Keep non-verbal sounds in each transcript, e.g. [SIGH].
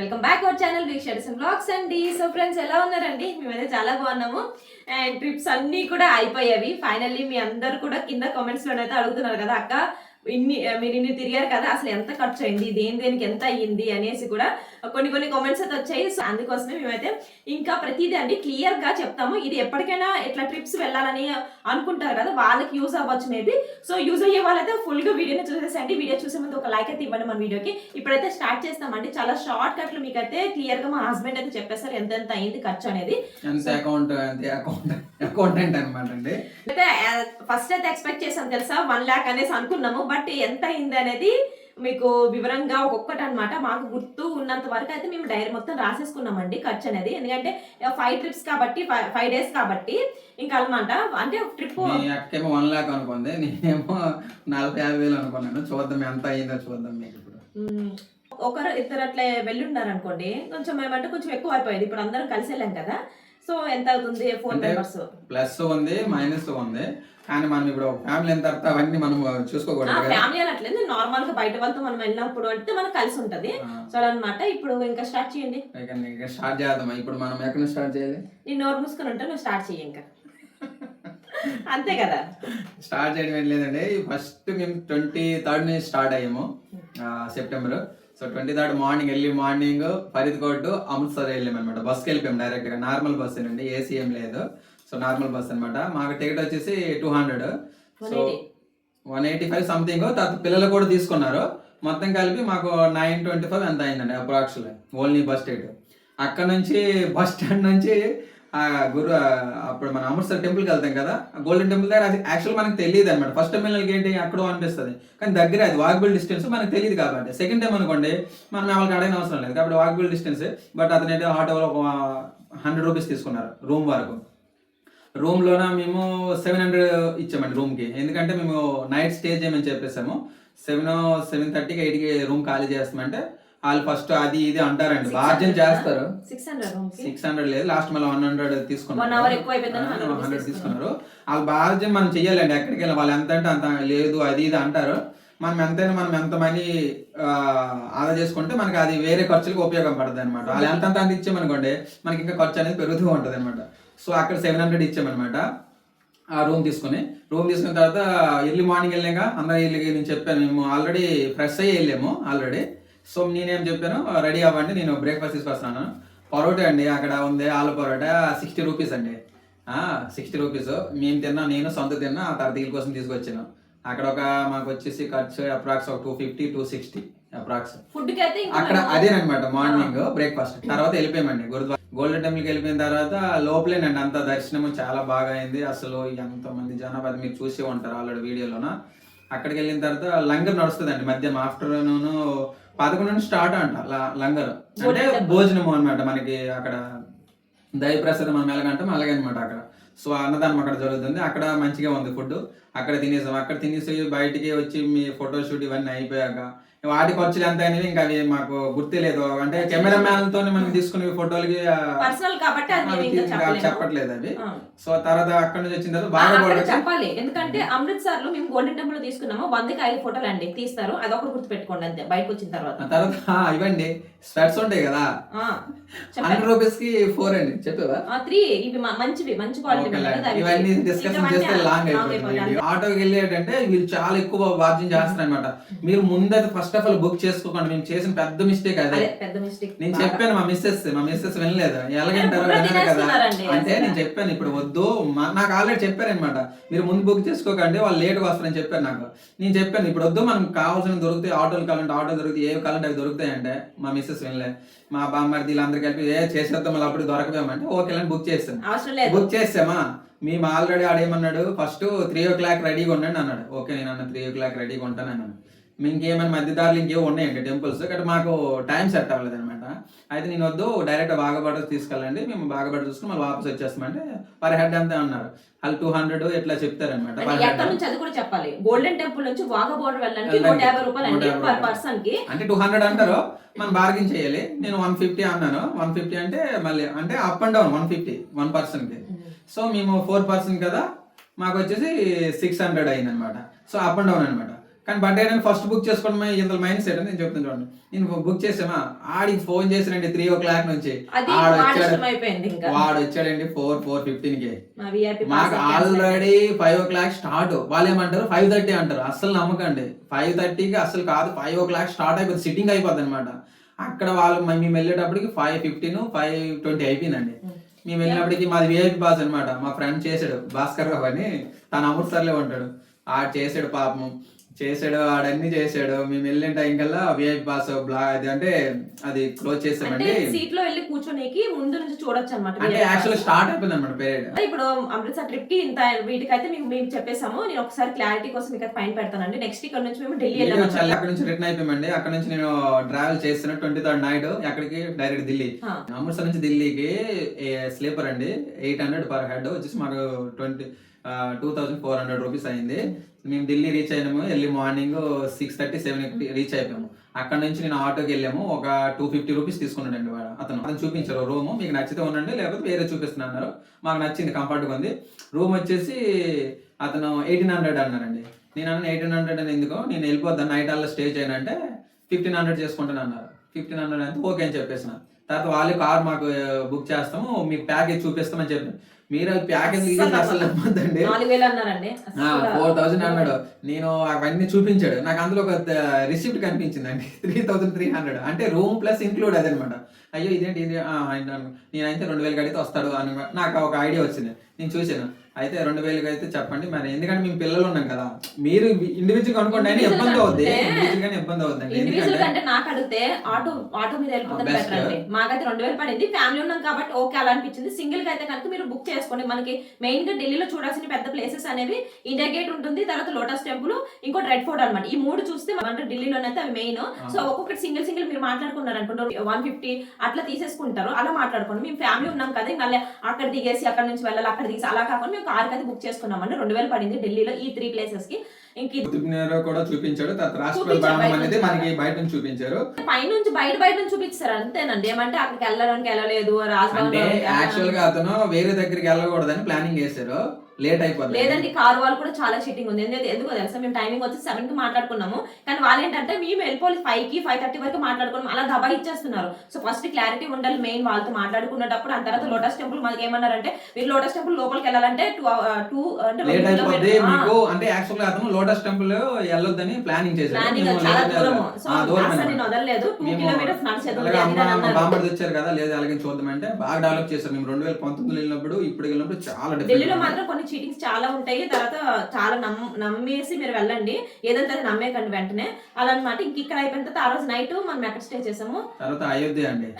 Welcome back our channel week blogs అండి. So friends ఎలా ఉన్నారండి? మేమైతే చాలా బాగున్నాము. అండ్ ట్రిప్స్ అన్నీ కూడా అయిపోయావి. ఫైనల్లీ మీ అందరు కూడా కింద కామెంట్స్లోనైతే అడుగుతున్నారు కదా అక్క. ఇన్ని మీరు ఇన్ని తిరిగారు కదా అసలు ఎంత ఖర్చు అయింది దేని దేనికి ఎంత అయ్యింది అనేసి కూడా కొన్ని కొన్ని కామెంట్స్ అయితే వచ్చాయి. సో అందుకోసమే మేమైతే ఇంకా ప్రతిదీ అండి క్లియర్గా చెప్తాము. ఇది ఎప్పటికైనా ఇట్లా ట్రిప్స్ వెళ్ళాలని అనుకుంటారు కదా వాళ్ళకి యూజ్ అవ్వచ్చు మేబీ సో యూజ్ అయ్యే వాళ్ళైతే ఫుల్గా వీడియోని చూసేసండి వీడియో చూసే ముందు ఒక లైక్ అయితే ఇవ్వండి మన వీడియోకి. ఇప్పుడైతే స్టార్ట్ చేస్తామండి. చాలా షార్ట్ కట్లు మీకు అయితే క్లియర్గా మా హస్బెండ్ అయితే చెప్పేస్తారు ఎంత ఎంత అయింది ఖర్చు అనేది. ఎంత అకౌంట్ ఎంత అకౌంట్ అకౌంటెంట్ అనమాట అండి. అయితే ఫస్ట్ అయితే ఎక్స్పెక్ట్ చేసాం తెలుసా? వన్ ల్యాక్ అనేసి అనుకున్నాము. బట్ ఎంత అయింది అనేది మీకు వివరంగా ఒక్కొక్కటి అన్నమాట. మాకు గుర్తు ఉన్నంత వరకు అయితే మేము డైరీ మొత్తం రాసేసుకున్నామండి ఖర్చు అనేది. ఎందుకంటే ఫైవ్ ట్రిప్స్ కాబట్టి ఫైవ్ డేస్ కాబట్టి ఇంకా అనమాట అంటే ట్రిప్ అక్కేమో వన్ లాక్ అనుకుంది. నేనేమో నలభై యాభై వేలు అనుకున్నాను. చూద్దాం ఎంత అయిందో చూద్దాం మీకు ఇప్పుడు. ఒకరు ఇద్దరు అట్లా వెళ్ళుండారు అనుకోండి కొంచెం ఏమంటే కొంచెం ఎక్కువ అయిపోయింది. ఇప్పుడు అందరం కలిసి వెళ్ళాం కదా. సో ఎంత అవుతుంది? ఫోర్ మెంబర్స్ ప్లస్ ఉంది మైనస్ ఉంది. కానీ మనం ఇప్పుడు ఫ్యామిలీ ఎంత తర్వాత అవన్నీ మనం చూసుకోకూడదు ఫ్యామిలీ అనట్లేదు నార్మల్గా బయట వాళ్ళతో మనం వెళ్ళినప్పుడు అంటే మనకు కలిసి ఉంటది. సో అన్నమాట ఇప్పుడు ఇంకా స్టార్ట్ చేయండి. స్టార్ట్ చేద్దాం ఇప్పుడు మనం ఎక్కడ స్టార్ట్ చేయాలి? నీ నోరు మూసుకొని ఉంటే నువ్వు స్టార్ట్ చెయ్యి ఇంకా. అంతే కదా. స్టార్ట్ చేయడం ఏం లేదండి. ఫస్ట్ మేము ట్వంటీ థర్డ్ నుంచి స్టార్ట్ అయ్యాము. September so twenty third morning early morning Faridkot Amritsar వెళ్ళాము అనమాట బస్కి వెళ్ళిపోయాం డైరెక్ట్గా. నార్మల్ బస్ అండి ఏసీ ఏం లేదు. సో నార్మల్ బస్ అన్నమాట. మాకు టికెట్ వచ్చేసి two hundred so 180. One eighty five something తర్వాత పిల్లలు కూడా తీసుకున్నారు. మొత్తం కలిపి మాకు నైన్ ట్వంటీ ఫైవ్ ఎంత అయిందండి అప్రాక్సిమేట్ ఓన్లీ బస్ టికెట్ అక్కడ నుంచి బస్ స్టాండ్ నుంచి ఆ గురు అప్పుడు మన అమృత్సర్ టెంపుల్కి వెళ్తాం కదా. గోల్డెన్ టెంపుల్ దగ్గర అది యాక్చువల్ మనకు తెలియదు అనమాట ఫస్ట్ టైం వెళ్ళకి ఏంటి అక్కడ అనిపిస్తుంది. కానీ దగ్గర అది వాకబుల్ డిస్టెన్స్ మనకు తెలియదు కాబట్టి. సెకండ్ టైం అనుకోండి మనం ఎవరికి అడగిన అవసరం లేదు. కాబట్టి వాకబుల్ డిస్టెన్స్ బట్ అతను అయితే ఆటోలో ఒక హండ్రెడ్ రూపీస్ తీసుకున్నారు రూమ్ వరకు. రూమ్ లోన మేము సెవెన్ హండ్రెడ్ ఇచ్చామండి రూమ్కి ఎందుకంటే మేము నైట్ స్టే చేయమని చెప్పేసాము సెవెన్ సెవెన్ థర్టీకి ఎయిట్కి రూమ్ ఖాళీ చేస్తామంటే వాళ్ళు ఫస్ట్ అది ఇది అంటారండి. బార్జన్ చేస్తారు. సిక్స్ హండ్రెడ్ లేదు. లాస్ట్ మళ్ళీ వన్ హండ్రెడ్ తీసుకున్నారు. ఎక్కువ అయిపోయిందని 100 rupees హండ్రెడ్ తీసుకున్నారు. తీసుకున్నారు. వాళ్ళు బార్జన్ మనం చెయ్యాలండి ఎక్కడికి వెళ్ళి వాళ్ళు ఎంత అంటే అంత లేదు అది ఇది అంటారు. మనం ఎంతైనా మనం ఎంత మనీ ఆదా చేసుకుంటే మనకి అది వేరే ఖర్చులకు ఉపయోగపడుతుంది అనమాట వాళ్ళు ఎంత అంత అంత ఇచ్చామనుకోండి మనకి ఇంకా ఖర్చు అనేది పెరుగుతూ ఉంటుంది అనమాట సో అక్కడ సెవెన్ హండ్రెడ్ ఇచ్చామన్నమాట. ఆ రూమ్ తీసుకుని. రూమ్ తీసుకున్న తర్వాత ఎర్లీ మార్నింగ్ వెళ్ళాక అందరూ వెళ్ళి నేను చెప్పాను మేము ఆల్రెడీ ఫ్రెష్ అయ్యి వెళ్ళాము ఆల్రెడీ. సో నేనేం చెప్పాను రెడీ అవ్వండి నేను బ్రేక్ఫాస్ట్ తీసుకొస్తున్నాను. పరోటా అండి అక్కడ ఉంది ఆలు పరోటా సిక్స్టీ రూపీస్ అండి. సిక్స్టీ రూపీస్ మేము తిన్నా నేను సొంత తిన్నా ఆ తర్వాత వీళ్ళ కోసం తీసుకొచ్చాను. అక్కడ ఒక మాకు వచ్చేసి ఖర్చు అప్రాక్స్ ఒక two fifty two sixty approx అక్కడ అదేనమాట మార్నింగ్ బ్రేక్ఫాస్ట్ తర్వాత వెళ్ళిపోయామండి గురుద్వారా గోల్డెన్ టెంపుల్కి వెళ్ళిపోయిన తర్వాత లోపలేనండి అంత దర్శనం చాలా బాగా అయింది. అసలు ఎంత మంది జనాభా అది మీరు చూసే ఉంటారు ఆల్రెడీ వీడియోలోన. అక్కడికి వెళ్ళిన తర్వాత లంగర్ నడుస్తుందండి మధ్యాహ్నం ఆఫ్టర్నూన్ పదకొండు నుంచి స్టార్ట్ అంట లంగర్. అంటే Golden temple. భోజనం అన్నమాట మనకి అక్కడ దయ ప్రసాదం మనం ఎలాగంటాం అలాగే అనమాట అక్కడ. సో అన్నదానం అక్కడ జరుగుతుంది. అక్కడ మంచిగా ఉంది ఫుడ్ అక్కడ తినేసాం. అక్కడ తినేసి బయటికి వచ్చి మీ ఫోటో షూట్ ఇవన్నీ అయిపోయాక వాటి ఖర్చులు ఎంత అయినవి ఇంకా అవి మాకు గుర్తే లేదు. అంటే కెమెరా మ్యాన్తో మనం తీసుకునే ఫోటోలకి పర్సనల్ కాబట్టి అది. చెప్పట్లేదు అవి. సో తర్వాత అక్కడ నుంచి వచ్చిన తర్వాత బాగా చెప్పాలి. ఎందుకంటే అమృత్సర్లో మేము గోల్డెన్ టెంపుల్లో తీసుకున్నాము. వందకి ఐదు ఫోటోలు అండి. తీస్తారు. అది ఒకటి గుర్తు పెట్టుకోండి అంతే. బయటకు వచ్చిన తర్వాత. తర్వాత ఇవ్వండి. స్వెట్స్ ఉంటాయి కదా. హండ్రెడ్ రూపీస్కి ఫోర్ అండి. చెప్పేవా? త్రీ. ఇవి మంచివి. మంచి క్వాలిటీ ఇవన్నీ డిస్కషన్ చేస్తే లాంగ్ అయిపోతుంది ఆటోకి వెళ్ళేటంటే వీళ్ళు చాలా ఎక్కువ వార్జింగ్ చేస్తారు అనమాట మీరు ముందే ఫస్ట్ ఆఫ్ ఆల్ బుక్ చేసుకోకండి మేము చేసిన పెద్ద మిస్టేక్ అదే. పెద్ద మిస్టేక్ నేను చెప్పాను మా మిస్సెస్ మా మిస్సెస్ వినలేదు? ఎలాగంటారు? వినరు కదా అంటే. నేను చెప్పాను ఇప్పుడు వద్దు నాకు ఆల్రెడీ చెప్పారనమాట మీరు ముందు బుక్ చేసుకోకండి వాళ్ళు లేట్గా వస్తారని చెప్పారు నాకు. నేను చెప్పాను ఇప్పుడు వద్దు మనం కావాల్సిన దొరుకుతాయి ఆటోలు కావాలంటే ఆటో దొరుకుతాయి ఏవి కావాలంటే అవి దొరుకుతాయి అంటే మా మిస్సెస్ వినలే. మా బామ్మర్ది వీళ్ళందరూ కలిపి ఏ చేసేద్దాం మళ్ళీ అప్పుడు దొరకవేమంటే ఓకే అని బుక్ చేస్తాను. బుక్ చేసామా? మేము ఆల్రెడీ ఆడేమన్నాడు ఫస్ట్ త్రీ ఓ క్లాక్ రెడీగా ఉండండి అన్నాడు. ఓకే నేను అన్న త్రీ ఓ క్లాక్ రెడీగా ఉంటాను అన్నాను ఇంకేమైనా మధ్యదారులు ఇంకేమో ఉన్నాయండి టెంపుల్స్. ఇక్కడ మాకు టైం సెట్ అవ్వలేదు అనమాట అయితే నేను వద్దు డైరెక్ట్ బాగపడ తీసుకెళ్ళండి మేము బాగపడ చూసుకుని మళ్ళీ వాపస్ వచ్చేస్తామంటే పర్ హెడ్ అంతే అన్నారు. వాళ్ళు టూ హండ్రెడ్ ఇట్లా చెప్తారనమాట చెప్పాలి. గోల్డెన్ టెంపుల్ నుంచి వాగా బోర్డర్ వెళ్ళడానికి నూట వెళ్ళడానికి యాభై రూపాయలు అండి 150 పర్ పర్సన్కి అంటే టూ హండ్రెడ్ అంటారు మనం బార్గెన్ చేయాలి. నేను వన్ ఫిఫ్టీ అన్నాను. వన్ ఫిఫ్టీ అంటే మళ్ళీ అంటే up and down one fifty one పర్సన్కి. సో మేము ఫోర్ పర్సన్ కదా మాకు వచ్చేసి సిక్స్ హండ్రెడ్ అయింది అనమాట సో అప్ అండ్ డౌన్ అనమాట కానీ బట్ ఏంటంటే ఫస్ట్ బుక్ చేసుకోవడం ఇంత మైనస్ ఏంటంటే నేను చెప్తాను చూడండి. నేను బుక్ చేసామా? ఆడికి ఫోన్ చేసానండి త్రీ ఓ క్లాక్ నుంచి వాడి వచ్చాడండి ఫోర్ ఫోర్ ఫిఫ్టీన్కి. మాకు already five o'clock start వాళ్ళు ఏమంటారు ఫైవ్ థర్టీ అంటారు. అస్సలు నమ్మకండి. ఫైవ్ థర్టీకి అసలు కాదు. ఫైవ్ ఓ క్లాక్ స్టార్ట్ అయిపోతుంది సిట్టింగ్ అయిపోద్ది అనమాట అక్కడ వాళ్ళు మేము వెళ్ళేటప్పటికి ఫైవ్ ఫిఫ్టీన్ ఫైవ్ ట్వంటీ అయిపోయిందండి. మేము వెళ్ళినప్పటికి మాది విఐపి పాస్ అనమాట మా ఫ్రెండ్ చేసాడు భాస్కర్ రావు అని. తను అమృత్సర్లో ఉంటాడు. ఆడు చేసాడు పాపం. చేసాడు ఆడన్ని చేసాడు. మేము వెళ్ళిన టైం కల్లా విఐపి పాస్ బ్లా అది అంటే అది క్లోజ్ చేసామండి. సీట్లో వెళ్ళి కూర్చోనికి ముందు నుంచి చూడొచ్చు అనమాట అంటే యాక్చువల్ స్టార్ట్ అయిపోయింది అనమాట పీరియడ్ ఇప్పుడు అమృత్సర్ ట్రిప్కి ఇంత వీటికైతే మీకు మేము చెప్పేసాము నేను ఒకసారి క్లారిటీ కోసం మీకు పైన పెడతానండి. నెక్స్ట్ ఇక్కడ నుంచి మేము ఢిల్లీ వెళ్ళాము అక్కడ నుంచి రిటర్న్ అయిపోయామండి. అక్కడ నుంచి నేను ట్రావెల్ చేస్తున్నా ట్వంటీ థర్డ్ నైట్ ఎక్కడికి డైరెక్ట్ ఢిల్లీ. అమృత్సర్ నుంచి ఢిల్లీకి స్లీపర్ అండి. ఎయిట్ హండ్రెడ్ పర్ హెడ్ వచ్చేసి మాకు twenty two thousand four hundred rupees అయింది. మేము Delhi reach అయినాము early morning six thirty seven reach అయిపోయాము. అక్కడ నుంచి నేను ఆటోకి వెళ్ళాము ఒక టూ ఫిఫ్టీ రూపీస్ తీసుకున్నాడండి వాడు. అతను అతను చూపించారు రూమ్ మీకు నచ్చితే ఉండండి లేకపోతే వేరే చూపిస్తున్నా అన్నారు. మాకు నచ్చింది కంఫర్ట్గా ఉంది. రూమ్ వచ్చేసి అతను ఎయిటీన్ హండ్రెడ్ అన్నారండి. నేను అన్న ఎయిటీన్ హండ్రెడ్ అని ఎందుకు? నేను వెళ్ళిపోతాను నైట్ అలా స్టే చేయనంటే ఫిఫ్టీన్ హండ్రెడ్ చేసుకుంటాను అన్నారు. ఫిఫ్టీన్ హండ్రెడ్ అంటే ఓకే అని చెప్పేసిన. తర్వాత వాళ్ళు కార్ మాకు బుక్ చేస్తాము మీకు ప్యాకేజ్ చూపిస్తామని చెప్పాను మీరు ప్యాకేజ్ అసలు నమ్మద్దండి. వేలు ఫోర్ థౌసండ్ అన్నాడు. నేను అవన్నీ చూపించాడు. నాకు అందులో ఒక రిసిప్ట్ కనిపించిందండి. [LAUGHS] Three thousand three hundred. అంటే రూమ్ ప్లస్ ఇంక్లూడ్ అదనమాట. అయ్యో ఇదేంటి ఇది. నేనైతే రెండు వేలకి అడిగితే వస్తాడు అని నాకు ఒక ఐడియా వచ్చింది. నేను చూసాను అయితే రెండు వేలకి అయితే చెప్పండి. మరి ఎందుకంటే మేము పిల్లలు ఉన్నాం కదా. మీరు ఇండివిజువల్ అనుకోండి అయినా Individual ఇబ్బంది అవుద్ది. ఇండివిజువల్ గానే ఇబ్బంది అవుద్దండి ఇండివిజువల్ కంటే నాకు అడిగితే ఆటో ఆటో మీద వెళ్ళిపోతే Best. బెటర్ అండి. మాకైతే రెండు వేలు పడింది. ఫ్యామిలీ ఉన్నాం కాబట్టి ఓకే అలా అనిపించింది. సింగిల్గా అయితే కనుక మీరు బుక్ చేసుకోండి. మనకి మెయిన్గా ఢిల్లీలో చూడాల్సిన పెద్ద ప్లేసెస్ అనేవి ఇండియా గేట్ ఉంటుంది తర్వాత లోటస్ టెంపుల్ ఇంకోటి రెడ్ ఫోర్ట్ అన్నమాట. ఈ మూడు చూస్తే మన ఢిల్లీలోనైతే అవి మెయిన్ సో ఒక్కొక్కటి సింగిల్ సింగిల్ మీరు మాట్లాడుకున్నారు అనుకుంటారు వన్ ఫిఫ్టీ అట్లా తీసేసుకుంటారు. అలా మాట్లాడుకోండి. మేము ఫ్యామిలీ ఉన్నాం కదా మళ్ళీ అక్కడ దిగేసి అక్కడ నుంచి వెళ్ళాలి అక్కడ దిగేసి అలా కాకుండా మేము కార్ అయితే బుక్ చేసుకున్నామండి. రెండు వేలు పడింది ఢిల్లీలో ఈ త్రీ ప్లేసెస్కి. ఇంక కూడా చూపించాడు. అనేది నుంచి. మనకి బయట నుంచి చూపించారు. పైనుంచి బయట బయట నుంచి చూపిస్తారు అంతేనండి. ఏమంటే అక్కడికి వెళ్ళడానికి వెళ్ళలేదు రాజభవన్ యాక్చువల్గా అతను వేరే దగ్గరికి వెళ్ళకూడదని ప్లానింగ్ చేశారు. లేట్ అయిపోతుంది లేదండి కార్ వాళ్ళు కూడా చాలా చీటింగ్ ఉంది. ఎందుకంటే ఎందుకో తెలుసా? మేము టైమింగ్ వచ్చి సెవెన్కి మాట్లాడుకున్నాము. కానీ వాళ్ళు ఏంటంటే మేము వెళ్ళిపోవాలి ఫైవ్కి ఫైవ్ థర్టీ వరకు మాట్లాడుకున్నాం అలా దబా ఇచ్చేస్తున్నారు. సో ఫస్ట్ క్లారిటీ ఉండాలి మెయిన్ వాళ్ళతో మాట్లాడుకున్నప్పుడు ఆ తర్వాత లోటస్ టెంపుల్ మనకి ఏమన్నారంటే మీరు లోటస్ టెంపుల్ లోపలికి వెళ్ళాలంటే టూ టూ అంటే లేట్ కిలోమీటర్లు- మీకు అంటే యాక్చువల్ అతను లోటస్ టెంపుల్ వెళ్ళొద్దని ప్లానింగ్ చేశారు చాలా దూరము. సో. నేను వదలలేదు. టూ కిలోమీటర్స్ నడిచేది వచ్చారు కదా. లేదు అలాగే చూద్దామంటే బాగా డెవలప్ చేశారు. మేము రెండు వేల పంతొమ్మిదిలో వెళ్ళినప్పుడు ఇప్పుడు వెళ్ళినప్పుడు చాలా ఢిల్లీలో మాత్రం కొన్ని చీటింగ్స్ చాలా ఉంటాయి. తర్వాత చాలా నమ్ నమ్మేసి మీరు వెళ్ళండి. ఏదంటే అది నమ్మేకండి వెంటనే. అలా అనమాట ఇంక ఇక్కడ అయిపోయిన తర్వాత ఆ రోజు నైట్ మనం ఎక్కడ స్టే చేసాము? తర్వాత అయోధ్య అండి.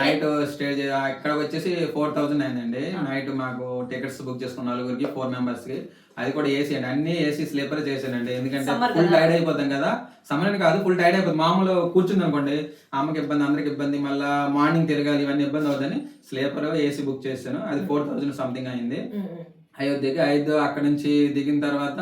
నైట్ స్టే ఇక్కడ వచ్చేసి ఫోర్ థౌసండ్ అయిందండి నైట్ మాకు టికెట్స్ బుక్ చేసుకున్న నలుగురికి ఫోర్ మెంబర్స్కి. అది కూడా ఏసీ అండి. అన్ని ఏసీ స్లీపర్ చేశానండి. ఎందుకంటే ఫుల్. టైర్డ్ అయిపోతాం కదా. అని కాదు ఫుల్ టైర్డ్ అయిపోతుంది మామూలు కూర్చుంది అనుకోండి అమ్మకి ఇబ్బంది అందరికి ఇబ్బంది మళ్ళీ మార్నింగ్ తిరగాలి ఇవన్నీ ఇబ్బంది అవుతుందని స్లీపర్ ఏసీ బుక్ చేశాను. అది ఫోర్ థౌసండ్ సంథింగ్ అయింది. అయోధ్యకి అయోధ్య అక్కడ నుంచి దిగిన తర్వాత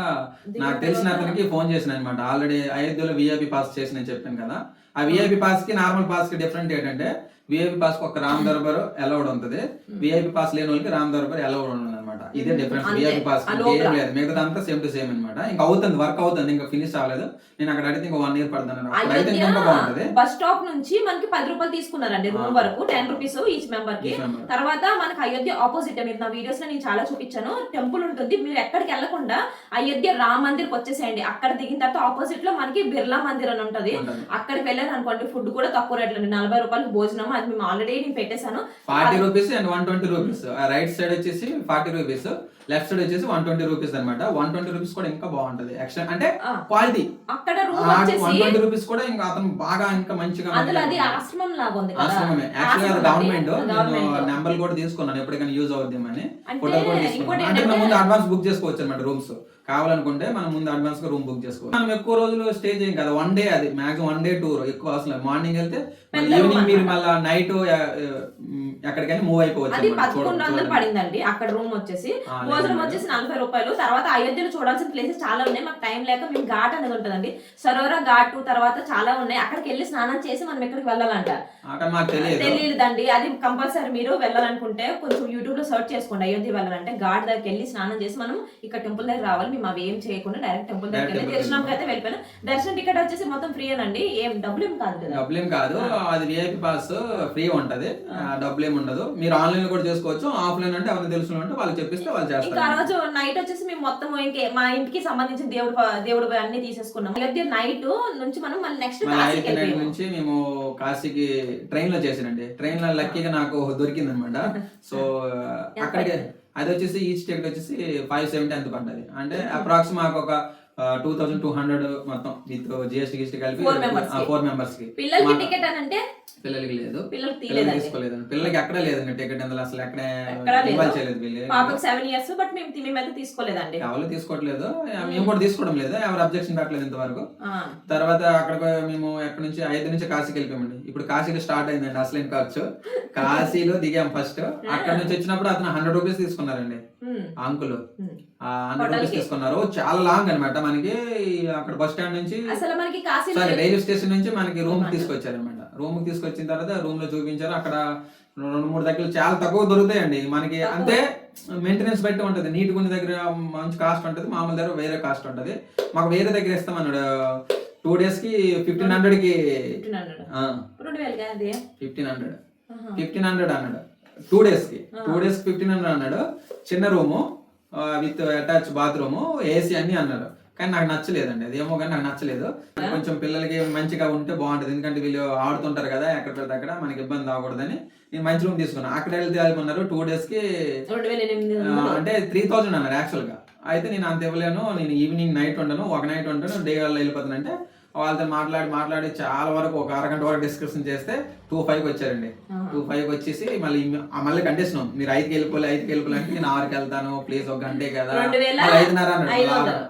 నాకు తెలిసిన అతనికి ఫోన్ చేసిన అనమాట ఆల్రెడీ అయోధ్యలో విఐపి పాస్ చేసిన చెప్పాను కదా. ఆ విఐపి పాస్కి నార్మల్ పాస్కి డిఫరెంట్ ఏంటంటే విఐపి పాస్కి ఒక రామ్ దర్బార్ అలౌడ్ ఉంటుంది. విఐపి పాస్ లేని వాళ్ళకి రామ్ దర్బార్ అలౌడ్ ఉండదు అనమాట. ఇదే డిఫరెన్స్. VIP pass. ఏం లేదు. మిగతా అంతా సేమ్ టు సేమ్ అనమాట. ఇంకా అవుతుంది వర్క్ అవుతుంది ఇంకా ఫినిష్ అవ్వలేదు. నేను అక్కడ అడిగితే ఇంకా వన్ ఇయర్ అయితే ఇంకా బాగుంటది. బస్ స్టాప్ నుంచి మనకి పది రూపాయలు తీసుకున్నారండి రూమ్. వరకు టెన్ రూపీస్ ఈచ్ మెంబర్కి. తర్వాత మనకి అయోధ్య ఆపోజిట్ మీరు నా వీడియోస్లో నేను చాలా చూపించాను. టెంపుల్ ఉంటుంది. మీరు ఎక్కడికి వెళ్ళకుండా అయోధ్య రామ్ మందిర్ వచ్చేసేయండి. అక్కడ దిగిన తర్వాత ఆపోజిట్లో మనకి బిర్లా మందిర్ అని ఉంటది. అక్కడికి వెళ్ళాను అనుకోండి ఫుడ్ కూడా తక్కువ రేట్లు నలభై రూపాయలు భోజనం. అది మేము ఆల్రెడీ నేను పెట్టేశాను. Forty rupees and one twenty rupees right side వచ్చేసి ఫార్టీ రూపీస్ లెఫ్ట్ సైడ్ వచ్చేసి వన్ ట్వంటీ రూపీస్ అనమాట వన్ ట్వంటీ రూపీస్ కూడా ఇంకా బాగుంటది. ఎక్స్ట్రా అంటే. క్వాలిటీ అక్కడ వన్ ట్వంటీ రూపీస్ కూడా ఇంకా అతను బాగా ఇంకా మంచిగా ఆశ్రమమే. యాక్చువల్ ఆశ్రమం గవర్నమెంట్. నేను. నెంబర్ కూడా తీసుకున్నాను. ఎప్పటికైనా యూజ్ అవుద్దామని. ఫోటో కూడా తీసుకున్నాను. అంటే ముందు అడ్వాన్స్ బుక్ చేసుకోవచ్చు అనమాట రూమ్స్ కావాలనుకుంటే మనం ముందు అడ్వాన్స్గా రూమ్ బుక్ చేసుకోవచ్చు మనం ఎక్కువ రోజులు స్టే చేయం కదా వన్ డే అది మాక్సిమం వన్ డే టూర్ ఎక్కువ అవసరం మార్నింగ్ వెళ్తే ఈవినింగ్ మీరు. మళ్ళీ నైట్ ఎక్కడికైనా మూవ్ అయిపోవచ్చు. పదకొండు వందలు. పడిందండి అక్కడ రూమ్ వచ్చేసి భోజనం. వచ్చేసి నలభై రూపాయలు తర్వాత అయోధ్యలో చూడాల్సిన ప్లేసెస్ చాలా ఉన్నాయి మాకు టైం లేక మేము ఘాట్ అనేది ఉంటుందండి సరోవర ఘాట్ తర్వాత చాలా ఉన్నాయి అక్కడికి వెళ్ళి స్నానం చేసి మనం ఎక్కడికి వెళ్ళాలంట తెలియదండి అది కంపల్సరీ మీరు వెళ్ళాలనుకుంటే కొంచెం యూట్యూబ్లో సెర్చ్ చేసుకోండి అయోధ్య వెళ్ళాలంటే ఘాట్ దగ్గరికి వెళ్ళి స్నానం చేసి మనం ఇక్కడ టెంపుల్ దగ్గర రావాలి మేము అవి ఏం చేయకుండా డైరెక్ట్ టెంపుల్ దగ్గర దర్శనంకి అయితే వెళ్ళిపోయాను. దర్శనం టికెట్ వచ్చేసి మొత్తం ఫ్రీ అనండి. ఏం డబ్బులు ఏం కాదు కదా. డబ్బులు ఏం కాదు. అది విఐపి పాస్ ఫ్రీ ఉంటది. డబ్బులు ఏమి ఉండదు. మీరు ఆన్లైన్లో కూడా చేసుకోవచ్చు. ఆఫ్లైన్ అంటే ఎవరైనా తెలుసు ఉంటే వాళ్ళు చెప్పిస్తే వాళ్ళు ఇంకా ఆ రోజు నైట్ వచ్చేసి మేము మొత్తం ఇంకే మా ఇంటికి సంబంధించిన దేవుడు దేవుడు అన్ని తీసేసుకున్నాం అయోధ్య నైట్ నుంచి మనం మళ్ళీ నెక్స్ట్ కాశీకి నుంచి మేము కాశీకి ట్రైన్లో చేసానండి ట్రైన్లో లక్కీగా నాకు దొరికింది అనమాట సో [LAUGHS] అక్కడికి అది వచ్చేసి ఈచ్ టికెట్ వచ్చేసి ఫైవ్ సెవెంటీ ఎంత పడ్డది. అంటే అప్రాక్స్ మాకు ఒక టూ థౌసండ్ టూ హండ్రెడ్ మొత్తం విత్ జిఎస్టీ గిస్టీ కలిపి. ఫోర్ మెంబర్స్కి. పిల్లలకి టికెట్ అని అంటే పిల్లలకి లేదు. పిల్లలకి తీసుకోలేదండి. పిల్లలకి ఎక్కడ లేదండి టికెట్ అందులో అసలు ఎక్కడ. ఇవ్వాలి చేయలేదు పాపకు సెవెన్ ఇయర్స్ బట్ మేము మేమైతే తీసుకోలేదండి. ఎవరు తీసుకోవట్లేదు. మేము కూడా తీసుకోవడం లేదు. ఎవరు అబ్జెక్షన్ పెట్టలేదు ఇంతవరకు. తర్వాత అక్కడ మేము ఎక్కడి నుంచి ఐదు నుంచి కాశీకి వెళ్ళిపోయామండి. ఇప్పుడు కాశీలో స్టార్ట్ అయిందండి అసలు ఖర్చు. కాశీలో దిగాం ఫస్ట్ అక్కడ నుంచి వచ్చినప్పుడు అతను హండ్రెడ్ రూపీస్ తీసుకున్నారండి. అంకుల్. Hundred rupees. తీసుకున్నారు. చాలా లాంగ్ అన్నమాట. మనకి అక్కడ బస్ స్టాండ్ నుంచి అసలు మనకి కాశీ సారీ రైల్వే స్టేషన్ నుంచి మనకి రూమ్ తీసుకొచ్చారు అనమాట రూమ్ తీసుకొచ్చిన తర్వాత రూమ్లో చూపించారు. అక్కడ రెండు మూడు దగ్గర చాలా తక్కువ దొరుకుతాయండి. మనకి. అంతే మెయింటెనెన్స్ బట్టి ఉంటది. నీట్ కొన్ని దగ్గర మంచి కాస్ట్ ఉంటది. మామూలు దగ్గర వేరే కాస్ట్ ఉంటది. మాకు వేరే దగ్గర ఇస్తామన్నాడు. టూ డేస్కి ఫిఫ్టీన్ హండ్రెడ్కి ఫిఫ్టీన్ హండ్రెడ్ ఫిఫ్టీన్ హండ్రెడ్ అన్నాడు. టూ డేస్కి. టూ డేస్ ఫిఫ్టీన్ హండ్రెడ్ అన్నాడు. చిన్న room with attach bathroom AC అన్ని అన్నారు. కానీ నాకు నచ్చలేదండి. అది ఏమో కానీ నాకు నచ్చలేదు. కొంచెం పిల్లలకి మంచిగా ఉంటే బాగుంటది. ఎందుకంటే వీళ్ళు ఆడుతుంటారు కదా ఎక్కడ పడితే అక్కడ మనకి ఇబ్బంది అవ్వకూడదని నేను మంచి రూమ్ తీసుకున్నాను అక్కడ వెళ్తే అనుకున్నారు టూ డేస్కి అంటే త్రీ థౌజండ్ అన్నారు యాక్చువల్గా. అయితే నేను అంత ఇవ్వలేను. నేను ఈవినింగ్ నైట్ ఉండను ఒక నైట్ ఉంటాను డే వెళ్ళిపోతాను అంటే వాళ్ళతో మాట్లాడి మాట్లాడి చాలా వరకు ఒక అరగంట వరకు డిస్కషన్ చేస్తే టూ ఫైవ్ వచ్చారండి. టూ ఫైవ్ వచ్చేసి మళ్ళీ మళ్ళీ కండిషన్. మీరు ఐదుకి వెళ్ళిపోలే ఐదుకి వెళ్ళిపోవాలంటే నేను ఆరుకి వెళ్తాను ప్లీజ్ ఒక గంటే కదా. ఐదున్నర.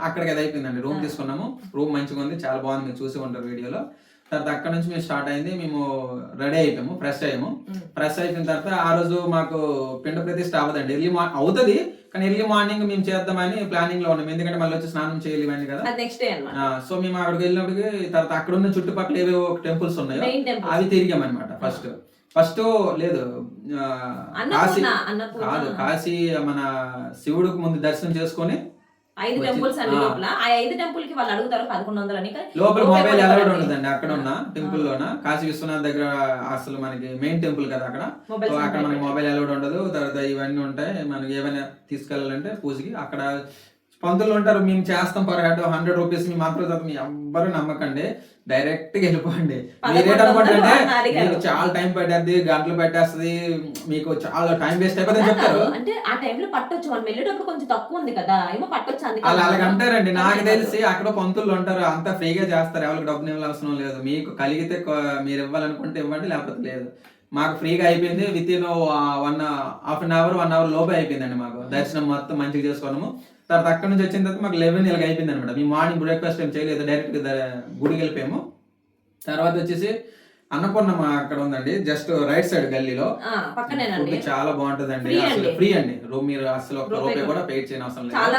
అక్కడికి అది అయిపోయిందండి. రూమ్ తీసుకున్నాము. రూమ్ మంచిగా ఉంది చాలా బాగుంది. మీరు చూసి ఉంటారు వీడియోలో. తర్వాత అక్కడ నుంచి మేము స్టార్ట్ అయింది. మేము రెడీ అయిపోయాము ఫ్రెష్ అయ్యాము. ఫ్రెష్ అయిపోయిన తర్వాత ఆ రోజు మాకు పిండ ప్రతిష్ట అవ్వదండి. ఎర్లీ మార్నింగ్ అవుతుంది. కానీ ఎర్లీ మార్నింగ్ మేము చేద్దామని ప్లానింగ్లో ఉన్నాం. ఎందుకంటే మళ్ళీ వచ్చి స్నానం చేయాలి ఇవన్నీ కదా నెక్స్ట్ డే సో మేము అక్కడికి వెళ్ళినప్పటికి తర్వాత అక్కడ ఉన్న చుట్టుపక్కల ఏవేవో టెంపుల్స్ ఉన్నాయో అవి తిరిగామన్నమాట ఫస్ట్ ఫస్ట్ లేదు కాశీ కాదు కాశీ మన శివుడికి ముందు దర్శనం చేసుకొని ఐదు టెంపుల్స్ అన్ని. లోపల. ఆ ఐదు టెంపుల్కి వాళ్ళు అడుగుతారు పదకొండు లోపల మొబైల్ అలౌడ్. ఉండదండి అక్కడ ఉన్న టెంపుల్ లోన కాశీ విశ్వనాథ్ దగ్గర అసలు మనకి మెయిన్ టెంపుల్ కదా అక్కడ. అక్కడ మనకి మొబైల్ అలౌడ్ ఉండదు. తర్వాత ఇవన్నీ ఉంటాయి. మనకి ఏమైనా తీసుకెళ్ళాలంటే పూజకి అక్కడ పంతులు ఉంటారు మేము చేస్తాం పర్ హెడ్ హండ్రెడ్ రూపీస్ మీ మాత్రం మీ ఎవ్వరు నమ్మకండి. డైరెక్ట్గా వెళ్ళిపోండి మీరేటనుకుంటే. మీకు చాలా టైం పట్టేది గంటలు పెట్టేస్తుంది మీకు చాలా టైం వేస్ట్ అయిపోతుంది చెప్తారు. అంటే ఆ టైంలో పట్టొచ్చు. మనం వెళ్ళేటప్పుడు కొంచెం తక్కువ ఉంది కదా ఏమో పట్టొచ్చు అలా అలాగ. అంటారండి నాకు తెలిసి అక్కడ పంతులు ఉంటారు అంత ఫ్రీగా చేస్తారు. ఎవరికి డబ్బులు ఇవ్వాల్సిన లేదు. మీకు కలిగితే మీరు ఇవ్వాలనుకుంటే ఇవ్వండి లేకపోతే లేదు. మాకు ఫ్రీగా అయిపోయింది. With in one half an hour one hour లోపే అయిపోయిందండి మాకు. దర్శనం మొత్తం మంచిగా చేసుకున్నాము. తర్వాత అక్కడ నుంచి వచ్చిన తర్వాత మాకు లెవెన్ ఇలాగ అయిపోయింది అనమాట మేము మార్నింగ్ బ్రేక్ఫాస్ట్ ఏం చేయలేదు డైరెక్ట్ గుడికి వెళ్ళిపోయాము. తర్వాత వచ్చేసి అన్నపూర్ణమ్మ అక్కడ ఉందండి. జస్ట్ రైట్ సైడ్ గల్లీలో. ఫుడ్ చాలా బాగుంటదండి. Free అసలు అండి. ఫ్రీ అండి. రూమ్ మీరు అసలు ఒక రూపాయి కూడా. పేడ్ చేయని అవసరం లేదు. చాలా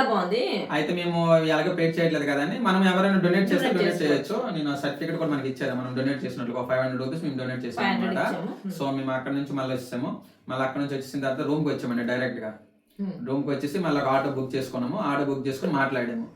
అయితే మేము ఎలాగో పేడ్ చేయట్లేదు కదండి. మనం ఎవరైనా డొనేట్ చేస్తే డొనేట్. చేయొచ్చు. నేను సర్టిఫికేట్ కూడా మనకి ఇచ్చారు. మనం డొనేట్ చేసినట్లు ఒక ఫైవ్ హండ్రెడ్ రూపీస్ మేము డొనేట్ చేసాం అనమాట సో మేము అక్కడ నుంచి మళ్ళీ వచ్చాము మళ్ళీ అక్కడ నుంచి వచ్చేసిన తర్వాత రూమ్కి వచ్చామండి డైరెక్ట్గా. ఉమ్. రూమ్కి వచ్చేసి మళ్ళీ ఆటో బుక్ చేసుకున్నాము. ఆటో బుక్ చేసుకుని మాట్లాడాము.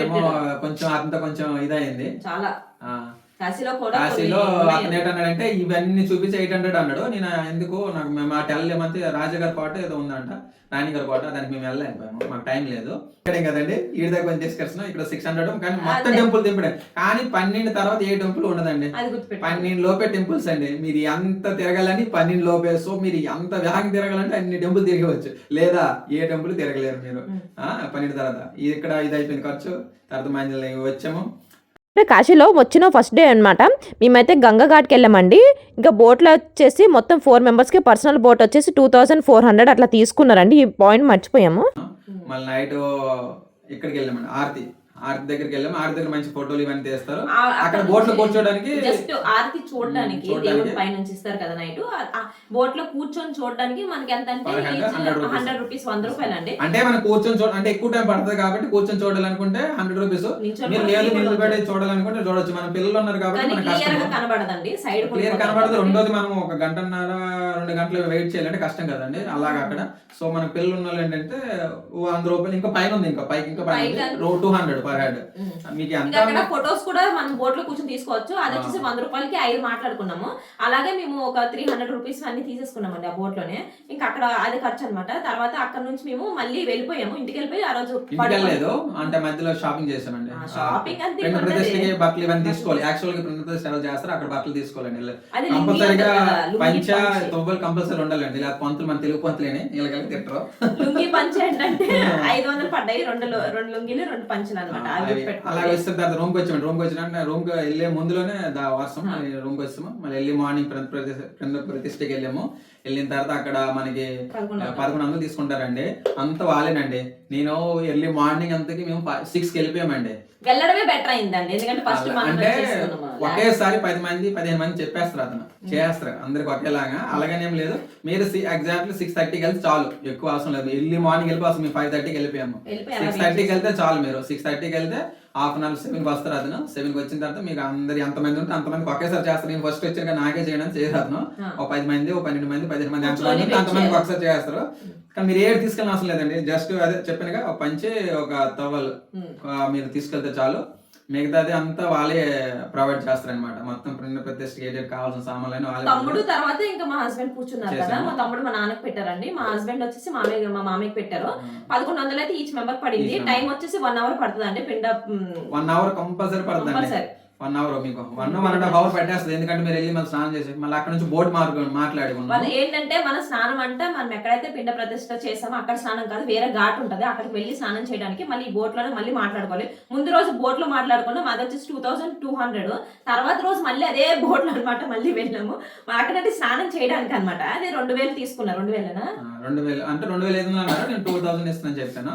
అతనేమో. కొంచెం అంత కొంచెం ఇదైంది చాలా. కాశీలో కూడా కాశీలో అతను. ఏంటన్నాడంటే ఇవన్నీ చూపించి ఎయిట్ హండ్రెడ్ అన్నాడు. నేను ఎందుకు? నాకు మేము ఆ టెల్ ఏమంటే రాజగారి కోట ఏదో ఉందంట రాణి గారి కోట దానికి మేము వెళ్ళలేకపోయాము మాకు టైం లేదు. ఇక్కడే కదండి? ఈ దగ్గర డిస్కషన్ ఇక్కడ సిక్స్ హండ్రెడ్ కానీ మొత్తం. టెంపుల్ తింపడే కానీ పన్నెండు తర్వాత ఏ టెంపుల్ ఉండదండి. పన్నెండు లోపే టెంపుల్స్ అండి. మీరు ఎంత తిరగాలని పన్నెండు లోపే సో మీరు ఎంత వేగంగా తిరగాలంటే అన్ని టెంపుల్ తిరగవచ్చు. లేదా ఏ టెంపుల్ తిరగలేరు మీరు. పన్నెండు తర్వాత. ఇక్కడ ఇది అయిపోయింది ఖర్చు. తర్వాత మంచి వచ్చాము. అంటే కాశీలో వచ్చిన ఫస్ట్ డే అనమాట మేమైతే గంగా ఘాట్కి వెళ్ళామండి. ఇంకా బోట్లో వచ్చేసి మొత్తం ఫోర్ మెంబర్స్కి పర్సనల్ బోట్ వచ్చేసి టూ థౌసండ్ ఫోర్ హండ్రెడ్ అట్లా తీసుకున్నారండి. ఈ పాయింట్ మర్చిపోయాము. మళ్ళీ నైట్ ఇక్కడికి వెళ్ళామండి ఆర్తి. ఆర్తి దగ్గరికి వెళ్ళాము. ఆర్తి దగ్గర మంచి ఫోటోలు ఇవన్నీ తీస్తారు. అక్కడ బోట్లో కూర్చోడానికి జస్ట్ ఆరతి చూడడానికి. దేవుడి పై నుంచి ఇస్తారు కదా నైట్. బోట్లో కూర్చొని చూడడానికి మనకి ఎంత అంటే Per head 100 rupees. Hundred rupees వంద రూపాయలు అండి. అంటే మనం కూర్చొని చూడ అంటే ఎక్కువ టైం పడుతుంది కాబట్టి కూర్చొని చూడాలనుకుంటే హండ్రెడ్ రూపీస్. మీరు లేదు నిలబడి చూడాలనుకుంటే చూడొచ్చు. మన పిల్లలు ఉన్నారు కాబట్టి క్లియర్గా కనబడదండి. సైడ్ క్లియర్ కనబడదు. రెండోది మనం ఒక గంటన్నర రెండు గంటలు వెయిట్ చేయాలంటే కష్టం కదండి. అలాగా అక్కడ. సో మన పిల్లలు ఉన్న వాళ్ళు ఏంటంటే వంద రూపాయలు ఇంకా పైన ఉంది ఇంకా పైకి ఇంకా పైన టూ హండ్రెడ్ పర్ హెడ్ మీకు ఎంత ఫొటోస్ కూడా మనం బోట్లో కూర్చొని తీసుకోవచ్చు. అది వచ్చేసి వంద రూపాయలకి ఐదు మాట్లాడుకున్నాము. అలాగే మేము ఒక త్రీ హండ్రెడ్ రూపీస్ అన్ని తీసేసుకున్నామండి ఆ బోట్లోనే ఇంకా అక్కడ అది ఖర్చు అనమాట తర్వాత అక్కడ నుంచి మేము మళ్ళీ వెళ్ళిపోయాము. ఇంటికి వెళ్ళిపోయి ఆ రోజు వెళ్ళలేదు. అంటే మధ్యలో షాపింగ్ చేసామండి shopping అంతే. ప్రతిష్టకి బట్టలు ఇవన్నీ తీసుకోవాలి. యాక్చువల్గా ఎవరు చేస్తారు అక్కడ బట్టలు తీసుకోవాలండి. కంపల్సరిగా పంచ. తొవ్వలు కంపల్సరీ ఉండాలండి. ఇలా పంతులు మన తెలుగు పంతులేని. వీళ్ళకి తిట్టరు. లుంగి పంచ ఏంటంటే [LAUGHS] ఐదు వందలు పడ్డాయి. రెండు రెండు లుంగీలు రెండు పంచులు అనమాట. అలాగే వస్తే తర్వాత రూమ్కి వచ్చాము రూమ్కి వచ్చిన రూమ్కి వెళ్ళే ముందులోనే దా వర్షం మళ్ళీ రూమ్కి వచ్చాము మళ్ళీ వెళ్ళి మార్నింగ్ ప్రతి ప్రతిష్టకి వెళ్ళాము. వెళ్ళిన తర్వాత అక్కడ మనకి పదకొండు వందలు. తీసుకుంటారండి. అంత వాళ్ళేనండి. నేను ఎర్లీ మార్నింగ్ అంతకి మేము సిక్స్కి వెళ్ళిపోయామండి. వెళ్ళడమే బెటర్ అయిందండి. ఎందుకంటే ఫస్ట్ అంటే. ఒకేసారి పది మంది పదిహేను మంది చెప్పేస్తారు అతను. చేస్తారు. అందరికి ఒకేలాగా. అలాగనేం లేదు. మీరు ఎగ్జాక్ట్లీ సిక్స్ థర్టీకి వెళ్తే చాలు. ఎక్కువ అవసరం లేదు. ఎర్లీ మార్నింగ్ వెళ్ళిపోతాం మేము ఫైవ్ థర్టీకి వెళ్ళిపోయాము. సిక్స్ థర్టీకి వెళ్తే చాలు మీరు. సిక్స్ థర్టీకి వెళ్తే హాఫ్ అన్ అవర్ సెవెన్కి వస్తారు అతను సెవెన్కి వచ్చిన తర్వాత మీకు అందరు ఎంతమంది ఉంటే అంతమంది ఒకేసారి చేస్తారు. నేను ఫస్ట్ వచ్చాక నాకే చేయడానికి చేయరు అతను ఆ. ఒక పది మంది ఒక పన్నెండు మంది పదిహేను మంది ఎంతమంది ఉంటే ఒకసారి చేస్తారు. కానీ మీరు ఏడు తీసుకెళ్ళిన అవసరం లేదండి. జస్ట్ అదే చెప్పానుగా ఒక పంచి ఒక టవల్ ఉమ్. మీరు తీసుకెళ్తే చాలు. మిగతాది అంతా వాళ్ళే ప్రొవైడ్ చేస్తారన్నమాట. మొత్తం ప్రింట్ ప్రతిష్ఠ ఏదైతే కావాల్సిన సామాన్లు వాళ్ళే తమ్ముడు తర్వాత ఇంకా మా హస్బెండ్ కూర్చున్నారు కదా. మా తమ్ముడు మా నాన్నకి పెట్టారండి. మా హస్బెండ్ వచ్చేసి మామయ్య మా మామయ్యకి పెట్టారు. పదకొండు వందలు అయితే ఈచ్ మెంబర్ పడింది. టైం వచ్చేసి వన్ అవర్ పడుతుంది అండి పిండ వన్ అవర్ కంపల్సరీ పడుతుంది కంపల్సరీ వన్ అవర్ మీకు. One one and half hour పెట్టేస్తుంది. ఎందుకంటే మీరు వెళ్ళి మళ్ళీ స్నానం చేసి మళ్ళీ అక్కడ నుంచి బోట్ మార్గం మాట్లాడి ఉన్నాము. వాళ్ళు ఏంటంటే మన స్నానం అంటే మనం ఎక్కడైతే పిండ ప్రతిష్ట చేసామో అక్కడ స్నానం కాదు వేరే ఘాట్ ఉంటది. అక్కడికి వెళ్ళి స్నానం చేయడానికి మళ్ళీ ఈ బోట్లోనే మళ్ళీ మాట్లాడుకోవాలి. ముందు రోజు బోట్లో మాట్లాడుకున్నాం. అది వచ్చేసి టూ థౌసండ్ టూ హండ్రెడ్ తర్వాత రోజు మళ్ళీ అదే బోట్లో అనమాట మళ్ళీ వెళ్ళాము. అక్కడంటే స్నానం చేయడానికి అనమాట అది రెండు వేలు తీసుకున్నారు రెండు వేలేనా? రెండు వేలు. అంటే రెండు వేల ఐదు వందలు నేను టూ థౌసండ్ ఇస్తాను చెప్పాను.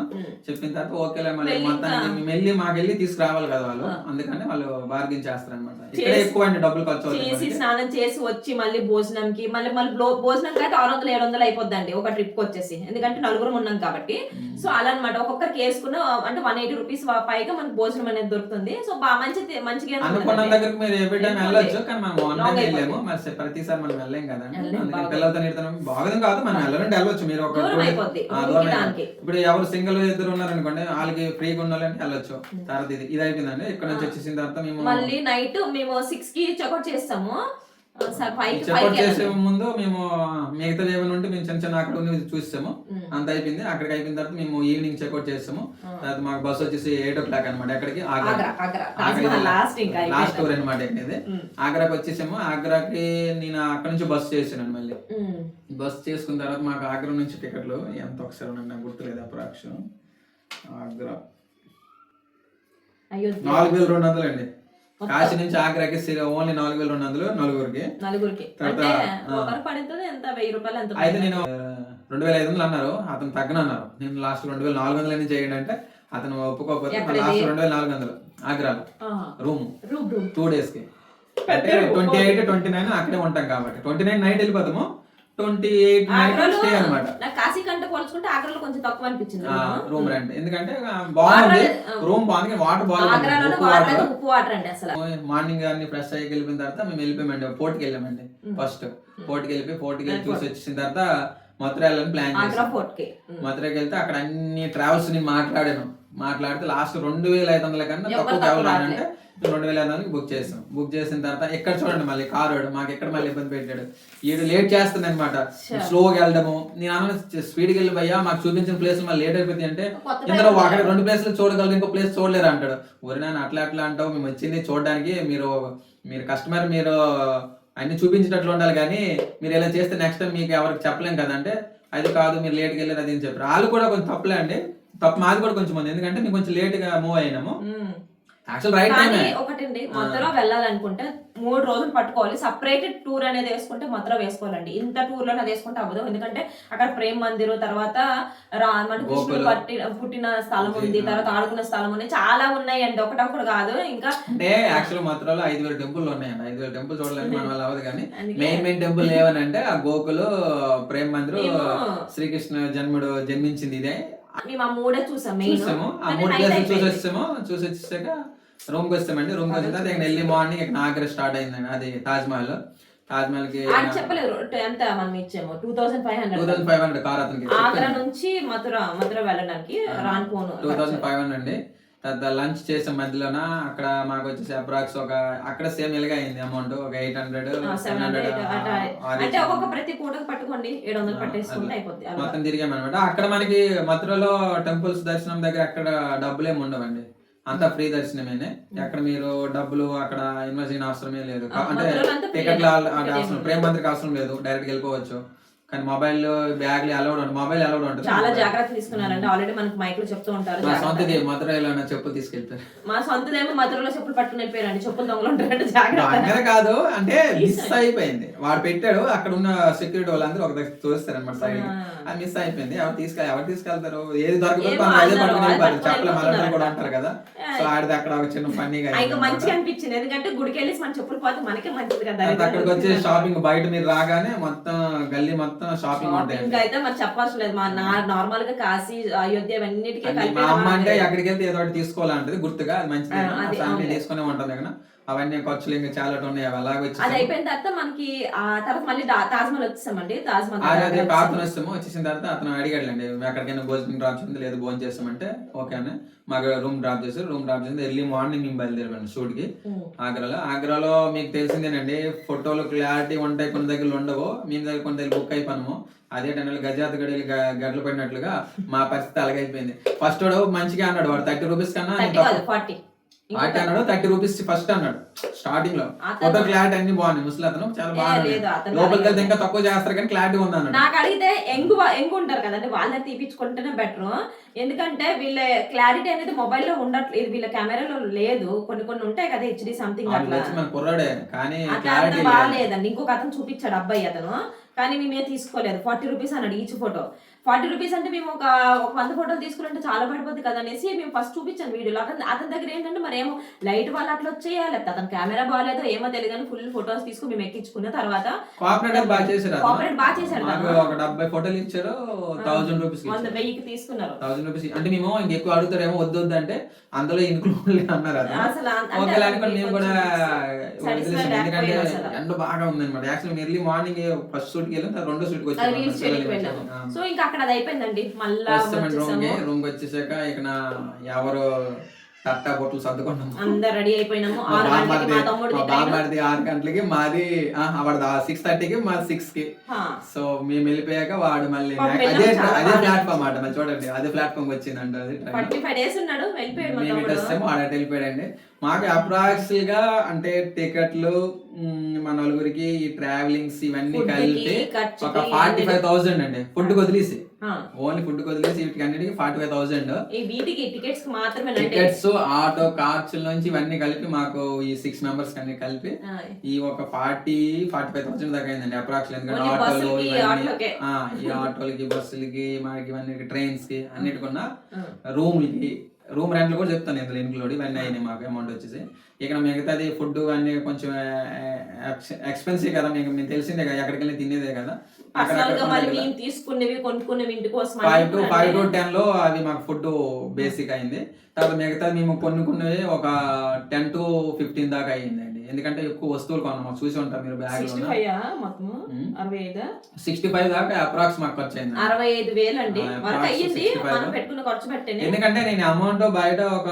చెప్పిన తర్వాత ఓకేలే మళ్ళీ మొత్తానికి వెళ్ళి మాకు వెళ్ళి తీసుకురావాలి కదా వాళ్ళు. అందుకని వాళ్ళు బార్గెన్ చేస్తారు అనమాట ఇక్కడ చేసి- ఎక్కువ అండి డబ్బులు ఖర్చు చేసి. స్నానం చేసి వచ్చి మళ్ళీ భోజనంకి మళ్ళీ మళ్ళీ బ్లో- భోజనం అయితే ఆరు వందలు ఏడు వందలు అయిపోద్దండి ఒక ట్రిప్ వచ్చేసి. ఎందుకంటే నలుగురు ఉన్నాం కాబట్టి. సో అలా అనమాట ఒక్కొక్కరికి వేసుకున్న అంటే వన్ ఎయిటీ రూపీస్ పైగా మనకు భోజనం అనేది దొరుకుతుంది. సో బాగా మంచి మంచిగా అనుకున్న ఉంటుందండి. దగ్గరికి మీరు ఎవ్రీ టైం వెళ్ళిపోతే. వెళ్ళొచ్చు కానీ మనం ఆన్లైన్. వెళ్ళాము. మరి ప్రతిసారి మనం వెళ్ళలేం కదండి వెళ్ళలేం, అందుకని బాగా. పిల్లలతో బాగోదు కాదు మనం వెళ్ళొచ్చు. మీరు ఒక దూరం two days- అయిపోద్ది. ఆ, ఊరికి దూరం అయిపోద్ది. దానికి ఇప్పుడు ఎవరు సింగిల్ ఇద్దరు ఉన్నారనుకోండి వాళ్ళకి ఫ్రీగా ఉండాలంటే వెళ్ళొచ్చు. తర్వాత ఇది ఇది అయిపోయిందండి. ఇక్కడ నుంచి వచ్చేసిన తర్వాత మేము మళ్ళీ నైట్ మేము సిక్స్కి చెక్అౌట్ చేస్తాము. ఫైవ్ చెక్అౌట్ చేసే ముందు మేము మిగతా ఏమైనా ఉంటే మేము చిన్న చిన్న అక్కడ ఉన్నవి చూసాము. అంత అయిపోయింది. అక్కడికి అయిపోయిన తర్వాత మేము ఈవినింగ్ చెక్అౌట్ చేస్తాము. తర్వాత మాకు బస్ వచ్చేసి ఎయిట్ ఓ క్లాక్ అనమాట ఎక్కడికి? Agra last tour. అనమాట. ఆగ్రాకి వచ్చేసాము. ఆగ్రాకి నేను అక్కడ నుంచి బస్ చేసాను మళ్ళీ. బస్ చేసుకున్న తర్వాత మాకు ఆగ్రా నుంచి టికెట్లు ఎంత ఒకసారి నాకు గుర్తులేదు అప్రాక్స్ ఆగ్రా. నాలుగు వేల రెండు వందలు అండి. కాశీ నుంచి ఆగ్రాకి ఓన్లీ నాలుగు వేల రెండు వందలు నలుగురికి. అయితే నేను రెండు వేల ఐదు వందలు అన్నారు అతను తగ్గనన్నారు. నేను లాస్ట్ రెండు వేల నాలుగు వందలు చేయండి అంటే అతను ఒప్పుకోకపోతే? లాస్ట్ రెండు వేల నాలుగు వందలు ఆగ్రాలో. రూమ్. టూ డేస్కి. ట్వంటీ ఎయిట్ ట్వంటీ నైన్ అక్కడే ఉంటాం కాబట్టి. ట్వంటీ నైన్ నైట్ వెళ్ళిపోతాము. ట్వంటీ ఎయిట్ నైట్ ఆగ్రాలో స్టే అనమాట నాకు కాశీ కంటే పోల్చుకుంటే ఆగ్రాలో కొంచెం తక్కువ అనిపించింది రూమ్ రెంట్ ఎందుకంటే బాగుంది. రూమ్ బాగుంది. వాటర్ ఆగ్రాలో బాగుంది వాటర్ అయితే ఉప్పు వాటర్ అండి అసలు. మార్నింగ్ అన్ని ఫ్రెష్ అయ్యి వెళ్ళిపోయిన తర్వాత మేము వెళ్ళిపోయామండి. పోర్ట్కి వెళ్ళామండి. ఫస్ట్ పోర్ట్కి వెళ్ళిపోయి పోర్ట్కి వెళ్ళి. చూసి వచ్చిన తర్వాత మథుర వెళ్ళని ప్లాన్ చేసాం. ఫోర్ట్కి. ఉమ్. మధురైకి వెళ్తే అక్కడ అన్ని ట్రావెల్స్ని మాట్లాడాను. మాట్లాడితే లాస్ట్ రెండు వేల ఐదు వందల కన్నా తక్కువ ట్రావెల్ అంటే రెండు వేల ఐదు వందలకి బుక్ చేసాం బుక్ చేసిన తర్వాత ఎక్కడ చూడండి మళ్ళీ కారు మాకు ఎక్కడ మళ్ళీ ఇబ్బంది పెట్టాడు. ఈడు లేట్ చేస్తుంది అనమాట. స్లోగా వెళ్ళడము నేను అన్న స్పీడ్కి వెళ్ళి పోయా మాకు చూపించిన ప్లేస్ మళ్ళీ లేట్ అయిపోతుంది అంటే ఇందులో అక్కడ రెండు ప్లేస్లు చూడగలరు ఇంకో ప్లేస్ చూడలేరు అంటాడు. ఊరి నాన్న అట్లా అట్లా అంటావు మేము వచ్చింది చూడడానికి మీరు మీరు కస్టమర్ మీరు అన్ని చూపించేటట్లు ఉండాలి కానీ మీరు ఇలా చేస్తే నెక్స్ట్ టైం మీకు ఎవరికి చెప్పలేం కదంటే అది కాదు మీరు లేట్కి వెళ్ళారు అది అని చెప్పారు. వాళ్ళు కూడా కొంచెం తప్పులే అండి. తప్పు మాది కూడా కొంచెం ఉంది. ఎందుకంటే మేము కొంచెం లేట్గా మూవ్ అయినాము. ఒకటండి మధ్యలో వెళ్ళాలనుకుంటే మూడు రోజులు పట్టుకోవాలి. సపరేట్ టూర్ అనేది వేసుకుంటే మాత్రం వేసుకోవాలండి. ఇంత టూర్లోనే అది వేసుకుంటే అవ్వదు. ఎందుకంటే అక్కడ ప్రేమ్ మందిర్ తర్వాత రా మన కృష్ణుడు గోకులం. పట్టి పుట్టిన స్థలం ఉంది తర్వాత ఆడుకున్న స్థలం ఉంది. చాలా ఉన్నాయండి. ఒకటొకటి కాదు. ఇంకా అంటే యాక్చువల్ మథురలో ఐదు వేల టెంపుల్ ఉన్నాయండి. ఐదు వేల టెంపుల్ చూడలేదు మన వల్ల అవ్వదు కానీ మెయిన్ మెయిన్ టెంపుల్ ఏమని అంటే ఆ గోకులు ప్రేమ్ మందిర్ శ్రీకృష్ణ జన్ముడు జన్మించింది ఇదే. మేము ఆ మూడే చూసాం మెయిన్ చూసాము. ఆ మూడు ప్లేసెస్ చూసి వచ్చాము చూసి వచ్చేసాక రూమ్కి వస్తామండి రూమ్కి వచ్చిన తర్వాత ఇక్కడ ఎర్లీ మార్నింగ్ ఇక్కడ ఆగ్రా స్టార్ట్ అయిందండి అది తాజ్ మహల్ తాజ్ మహల్కి ఆడ చెప్పలేదు ఎంత మనం ఇచ్చాము? Two thousand five two hundred thousand five hundred car అతనికి ఆగ్రా నుంచి మథుర మథుర వెళ్ళడానికి రాన్పోను టూ థౌసండ్ ఫైవ్ హండ్రెడ్ అండి. తర్వాత లంచ్ చేసే మధ్యలోన అక్కడ మాకు వచ్చేసి అప్రాక్స్ ఒక అక్కడ సేమ్ ఇలాగే అయింది అమౌంట్ ఒక ఎయిట్ హండ్రెడ్ సెవెన్ హండ్రెడ్ అంటే ఒక్కొక్క ప్రతి పూటకు పట్టుకోండి ఏడు వందలు పట్టేసుకుంటే అయిపోద్ది అలా. మొత్తం తిరిగామన్నమాట. అక్కడ మనకి మథురలో టెంపుల్స్ దర్శనం దగ్గర అక్కడ డబ్బులు ఏమి ఉండవండి. అంతా ఫ్రీ దర్శనమేనే. అక్కడ మీరు డబ్బులు అక్కడ ఇన్వెస్ట్ చేయని అవసరమే లేదు అంటే టికెట్లు అవసరం ప్రేమ మందిరికి అవసరం లేదు. డైరెక్ట్ వెళ్ళిపోవచ్చు. కానీ మొబైల్ బ్యాగ్లు అలౌడ్ ఉంటుంది మొబైల్ అలౌడ్ ఉంటుంది చాలా జాగ్రత్త తీసుకున్నారండి. ఆల్రెడీ మనకి మైక్లో చెప్తూ ఉంటారు. మా. సొంతది మధురైలో చెప్పులు తీసుకెళ్తారు మా సొంతదేమో మధురలో చెప్పులు పట్టుకుని వెళ్ళిపోయారండి. చెప్పులు దొంగలు ఉంటారంటే జాగ్రత్త. కాదు అంటే [LAUGHS] మిస్ అయిపోయింది. వాడు పెట్టాడు అక్కడ ఉన్న సెక్యూరిటీ వాళ్ళందరూ ఒక దగ్గర తోస్తారు అనమాట సైడ్ ఆ. అది మిస్ అయిపోయింది. ఎవరు తీసుకెళ్ళి ఎవరు తీసుకెళ్తారు? ఏది దొరకదు అదే అందరూ పట్టుకుని వెళ్ళిపోతారు. చెప్పలే మళ్ళీ కూడా ఉంటారు కదా. సో ఆడిది అక్కడ ఒక చిన్న ఫన్నీగా మంచిగా అనిపించింది. ఎందుకంటే గుడికి వెళ్ళి మన చెప్పులు పోతే మనకే మంచిది కదా. అక్కడికి వచ్చి షాపింగ్ బయట మీరు రాగానే మొత్తం గల్లీ మొత్తం షాపింగ్ ఉంటాయి ఇంకా అయితే మరి చెప్పాల్సిన లేదు. మా నార్మల్గా కాశీ అయోధ్య ఇవన్నిటికీ అన్ని కలిపి మా అమ్మ అంటే ఎక్కడికి వెళ్తే ఏదో ఒకటి తీసుకోవాలంటది గుర్తుగా. మంచిది. తీసుకునే ఉంటాం దగ్గర అవన్నీ ఖర్చులు ఇంకా చాలా ఉన్నాయి అవి అలాగే అది అయిపోయిన తర్వాత మనకి ఆ తర్వాత మళ్ళీ దా- తాజ్ మహల్ వచ్చేసామండి. తాజ్ మహల్ అదే వచ్చేసాం. వస్తాము. వచ్చేసిన తర్వాత అతను అడిగాడులేండి "మేము ఎక్కడికైనా భోజనం డ్రాప్ చేయండి లేదు భోజనం చేస్తామంటే ఓకే అని మాకు రూమ్ డ్రాప్ చేశారు. రూమ్ డ్రాప్ చేసి ఎర్లీ మార్నింగ్ మేము బయలుదేరాము షూట్కి ఉమ్. ఆగ్రాలో ఆగ్రాలో మీకు తెలిసిందేనండి ఫోటోలు క్లారిటీ ఉంటాయి కొన్ని దగ్గర ఉండవు. మీ దగ్గర కొన్ని దగ్గర బుక్ అయిపోయాము అదే టైంలో గజాత గడియలు గడ్డలు పడినట్లుగా మా పరిస్థితి అలాగైపోయింది ఫస్ట్ వాడు మంచిగా అన్నాడు వాడు థర్టీ రూపీస్ కన్నా ఫార్టీ అన్నాడు థర్టీ రూపీస్ ఫస్ట్ అన్నాడు. స్టార్టింగ్లో. ఫోటో క్లారిటీ అన్ని బాగున్నాయి. ముసలి అతను చాలా అతను లోపలికి వెళ్తే. ఇంకా తక్కువ చేస్తారు కానీ క్లారిటీ ఉంది అన్నాడు. నాకు అడిగితే ఎంగు ఎంగు ఉంటారు కదండి వాళ్ళని తీపించుకుంటేనే బెటర్ ఎందుకంటే వీళ్ళ క్లారిటీ అనేది మొబైల్లో ఉండట్లేదు వీళ్ళ కెమెరాలో లేదు. కొన్ని కొన్ని ఉంటాయి కదా హెచ్డి సంథింగ్ అట్లా. మన కుర్రాడే. కానీ క్లారిటీ బాగాలేదండి. ఇంకొక అతను చూపించాడు అబ్బాయి అతను. కానీ మేము తీసుకోలేదు. ఫార్టీ రూపీస్ అన్నాడు ఈచ్ ఫోటో ఫార్టీ రూపీస్ అంటే మేము ఒక ఒక వంద ఫోటోలు తీసుకుంటే చాలా పడిపోద్ది కదా అనేసి మేము ఫస్ట్ చూపించాను వీడియోలో. అతను అతని దగ్గర ఏంటంటే మరి ఏమో లైట్ వాళ్ళు అట్లా వచ్చేయా? లేకపోతే అతని కెమెరా బాగాలేదో? ఏమో తెలియదు కానీ ఫుల్ ఫోటోస్ తీసుకుని మేము ఎక్కించుకున్న తర్వాత బాగా చేశారు. కోఆపరేట్. ఒక డెబ్బై ఫోటోలు ఇచ్చారు థౌసండ్ రూపీస్ వంద వెయ్యికి తీసుకున్నారు. థౌసండ్ రూపీస్ అంటే మేము ఇంకెక్కువ అడుగుతారేమో వద్దు వద్దు అంటే అందులో ఇన్క్లూడ్ అన్నారు అసలు మేము కూడా. ఎందుకంటే. ఎండ బాగా ఉందన్నమాట. Actually early morning first shoot వెళ్ళాం రెండో సో ఇంకా అక్కడ అది అయిపోయింది మళ్ళా రూమ్ వచ్చేసాక ఇక నా ఎవరు తట్టా బొట్టలు సర్దుకున్నాము. అందరు రెడీ అయిపోయినాము. ఆరు గంటలకి మా తమ్ముడిది బామ్మర్ది ఆరు గంటలకి మాది వాడు సిక్స్ థర్టీకి మా సిక్స్కి సో మేము వెళ్ళిపోయాక వాడు మళ్ళీ అదే అదే. ప్లాట్ఫామ్ అన్నమాట. మళ్ళీ చూడండి అదే ప్లాట్ఫామ్ వచ్చిందంట అది train. ఫార్టీ ఫైవ్ డేస్ ఉన్నాడు వెళ్ళిపోయాడు మా మేము ఇటు వస్తాము వాడు అటు వెళ్ళిపోయాడండి. మాకు అప్రాక్స్గా అంటే టికెట్లు మన నలుగురికి ఈ ట్రావెలింగ్స్ ఇవన్నీ కలిపి ఒక ఫార్టీ ఫైవ్ థౌసండ్ అండి ఫుడ్ వదిలేసి. ఓన్లీ ఫుడ్ వదిలేసి వీటికి అన్నిటికి ఫార్టీ ఫైవ్ థౌసండ్. ఈ వీటికి టికెట్స్ మాత్రమే టికెట్స్ ఆటో కార్స్ నుంచి ఇవన్నీ కలిపి మాకు ఈ సిక్స్ మెంబర్స్ అన్ని కలిపి ఈ ఒక ఫార్టీ ఫార్టీ ఫైవ్ థౌసండ్ దాకా అయిందండి అప్రాక్స్ ఎందుకంటే ఆటోలు ఇవన్నీ. ఈ ఆటోలకి బస్సులకి మనకి ఇవన్నీ ట్రైన్స్కి అన్నిటికున్న. రూమ్లకి రూమ్ రెంట్లు కూడా చెప్తాను ఇందులో ఇన్క్లూడ్ ఇవన్నీ అయినాయి మాకు అమౌంట్ వచ్చేసి. ఇక్కడ మిగతాది ఫుడ్ అన్ని కొంచెం ఎక్స్పెన్సివ్ కదా మీకు మీకు తెలిసిందే కదా ఎక్కడికి వెళ్ళి తినేదే కదా. పర్సనల్గా మళ్ళీ మేము తీసుకునేవి కొనుక్కునేవి ఇంటి కోసం ఫైవ్ టు ఫైవ్ టు టెన్లో అవి మాకు ఫుడ్ బేసిక్ అయింది. తర్వాత మిగతాది మేము కొనుక్కున్నవి ఒక టెన్ టు ఫిఫ్టీన్ దాకా అయిందండి ఎందుకంటే ఎక్కువ వస్తువులు కొన్నాము చూసి ఉంటాం మీరు బ్యాగ్ 65 ఆ మొత్తము? ఉమ్. అరవై ఐదు? సిక్స్టీ ఫైవ్ దాకా అప్రాక్స్ మాకు ఖర్చు అయింది అరవై ఐదు వేలు అండి. ఆ, వరకు approx అయ్యింది. 65. మనం పెట్టుకున్న ఖర్చు పెట్టండి ఎందుకంటే నేను అమౌంట్ బయట ఒక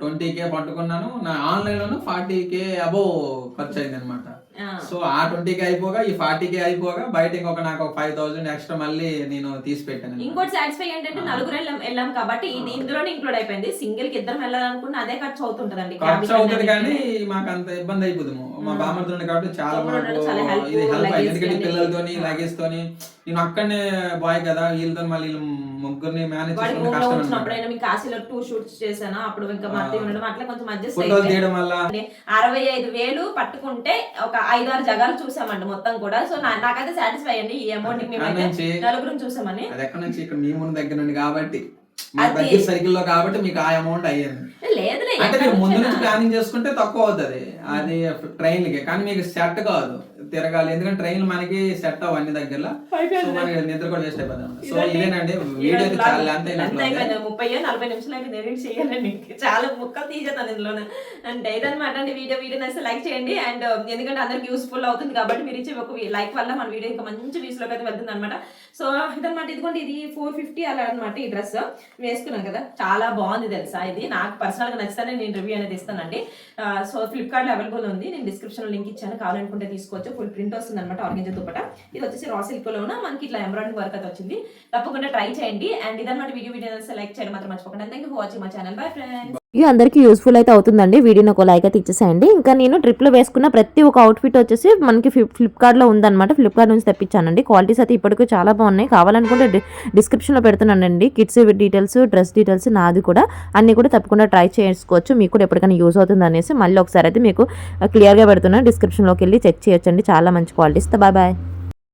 ట్వంటీ కే పట్టుకున్నాను. నా ఆన్లైన్ లోను ఫార్టీ కే అబోవ్ ఖర్చు అయింది అనమాట సో ఆ ట్వంటీ కే అయిపోగా ఈ ఫార్టీ కే అయిపోగా బయట ఇంకొక నాకు ఒక ఫైవ్ థౌసండ్ ఎక్స్ట్రా మళ్ళీ నేను తీసి పెట్టాను ఇంకోటి సాటిస్ఫై ఏంటంటే నలుగురు వెళ్ళాం కాబట్టి ఇది ఇందులోనే ఇంక్లూడ్ అయిపోయింది. సింగిల్కి ఇద్దరం వెళ్ళాలనుకున్న అదే ఖర్చు అవుతుంటదండి. ఖర్చు అవుతుంది కానీ మాకు అంత ఇబ్బంది అయిపోతుంది మా బామ్మర్తో కాబట్టి చాలా ఇది హెల్ప్ luggage ఎందుకంటే. పిల్లలతోని లగేజ్ తోని నేను అక్కడనే బాయ్ కదా వీళ్ళతో మళ్ళీ ముగ్గురిని మేనేజ్ వచ్చినప్పుడైనా మీకు కాశీలో టూ షూట్స్ చేశాను? అప్పుడు ఇంకా మా అత్తయ్య ఉండడం అట్లా కొంచెం అడ్జస్ట్ తీయడం వల్ల? అరవై ఐదు వేలు పట్టుకుంటే ఒక ఐదు ఆరు జగాలు చూసామండి మొత్తం కూడా. సో నాకైతే సాటిస్ఫై అండి ఈ అమౌంట్ మేమైతే నలుగురం చూసామని. అది ఎక్కడ నుంచి? ఇక్కడ మీ ముందు దగ్గర నుండి కాబట్టి. మా దగ్గర సైకిల్లో కాబట్టి మీకు ఆ అమౌంట్ అయ్యింది. అంటే మీరు ముందు నుంచి. ప్లానింగ్ చేసుకుంటే తక్కువ అవుతుంది. అది ట్రైన్కి కానీ మీకు సెట్ కాదు. తిరగాలి. ఎందుకంటే ట్రైన్ మనకి సెట్ అవ్వ అన్ని దగ్గరలో. సో మనకి నిద్ర కూడా వేస్ట్ అయిపోతుంది సో. ఇదేనండి వీడియో అయితే చాలా లెంత్ అయినట్లు ముప్పై నలభై నిమిషాలు చేయాలండి చాలా ముక్కలు తీసేస్తాను ఇందులో అంటే ఇదన్నమాట అండి వీడియో. వీడియో నచ్చితే లైక్ చేయండి. అండ్ ఎందుకంటే అందరికి యూస్ఫుల్ అవుతుంది కాబట్టి మీరు ఇచ్చే ఒక లైక్ వల్ల మన వీడియో ఇంకా మంచి వ్యూస్లోకి అయితే వెళ్తుంది అనమాట సో ఇదన్నమాట. ఇదిగోండి ఇది ఫోర్ ఫిఫ్టీ అలా అనమాట ఈ డ్రెస్. వేసుకున్నాను కదా. చాలా బాగుంది తెలుసా ఇది. నాకు పర్సనల్గా నచ్చితేనే నేను రివ్యూ అనేది ఇస్తానండి. సో ఫ్లిప్కార్ట్ అవైలబుల్ ఉంది. నేను డిస్క్రిప్షన్లో లింక్ ఇచ్చాను. కావాలనుకుంటే తీసుకోవచ్చు. ఫుల్ ప్రింట్ వస్తుంది అనమాట ఆర్గెంజా దుప్పట. ఇది వచ్చేసి రా సిల్క్ లోన? మనకి ఇట్లా ఎంబ్రాయిడరీ వర్క్ అయితే వచ్చింది. తప్పకుండా ట్రై చేయండి. అండ్ ఇదన్నమాట వీడియో వీడియో లైక్ చేయడం మాత్రం మర్చిపోకండి. థ్యాంక్ యూ ఫర్ వాచింగ్ మా ఛానల్ బై ఫ్రెండ్స్ ఇది అందరికీ యూస్ఫుల్ అయితే అవుతుందండి. వీడియోని ఒక లైక్ అయితే ఇచ్చేసేయండి. ఇంకా నేను ట్రిప్లో వేసుకున్న ప్రతి ఒక్క అవుట్ఫిట్ వచ్చేసి మనకి ఫ్లిప్కార్ట్లో ఉందన్నమాట. ఫ్లిప్కార్ట్ నుంచి తెప్పించానండి. క్వాలిటీస్ అయితే ఇప్పటికీ చాలా బాగున్నాయి. కావాలనుకుంటే డి- డిస్క్రిప్షన్లో పెడుతున్నానండి. కిడ్స్ డీటెయిల్స్ డ్రెస్ డీటెయిల్స్ నాది కూడా. అన్ని కూడా తప్పకుండా ట్రై చేసుకోవచ్చు. మీకు కూడా ఎప్పటికైనా యూస్ అవుతుంది అనేసి మళ్ళీ ఒకసారి అయితే మీకు uh, క్లియర్గా పెడుతున్నాను డిస్క్రిప్షన్లోకి వెళ్ళి చెక్ చేయొచ్చండి. చాలా మంచి క్వాలిటీస్ బాయ్ బాయ్.